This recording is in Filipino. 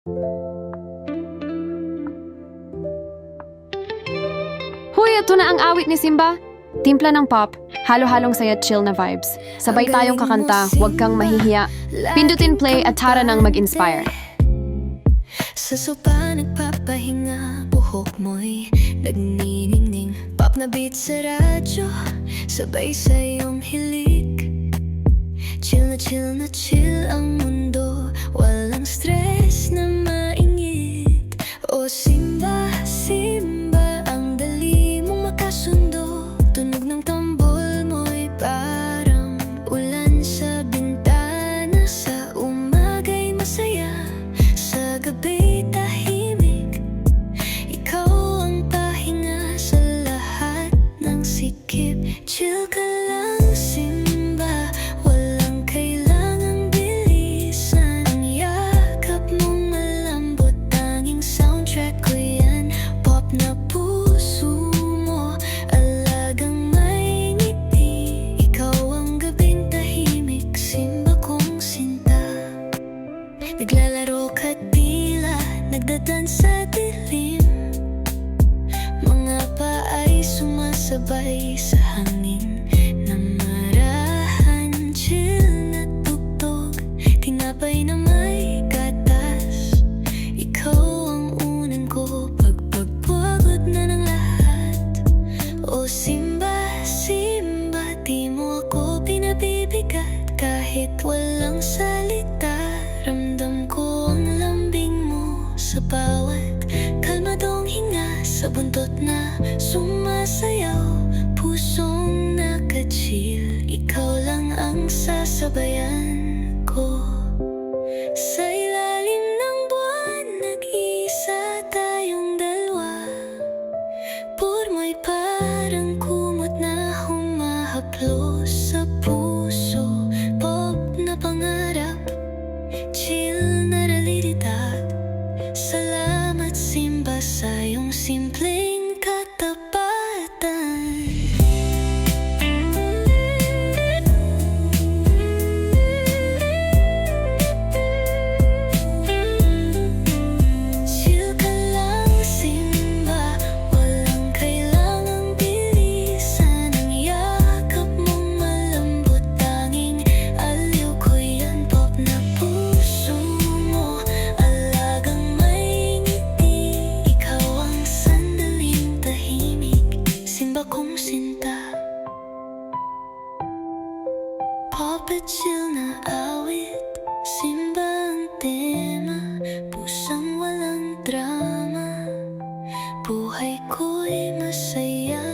Huy, ito na ang awit ni Simba. Timpla ng pop, halo-halong saya chill na vibes. Sabay tayong kakanta, huwag kang mahihiya. Pindutin play at tara nang mag-inspire. Sa sopa nagpapahinga Buhok mo'y nagniningning Pop na beat sa radyo Sabay sa iyong Chill ka Walang kailangang bilisan. Ang yakap mong malambot Tanging soundtrack yan. Pop na puso mo Alagang may ngiti. Ikaw ang gabing tahimik Simba kong sinta. Naglalaro ka't tila Nagdadan sa dilim. Mga paay sumasabay sa hangin Kahit walang salita Ramdam ko ang lambing mo Sa bawat kalmadong hinga. Sa buntot na sumasayaw Pusong nakachill Ikaw lang ang sasabayan ko. Sa ilalim ng buwan Nag-isa tayong dalawa. Purmo'y parang kumot na humahaplos Simba kong sinta Pop at chill na awit Simba ang tema Pusang walang drama Buhay ko'y masaya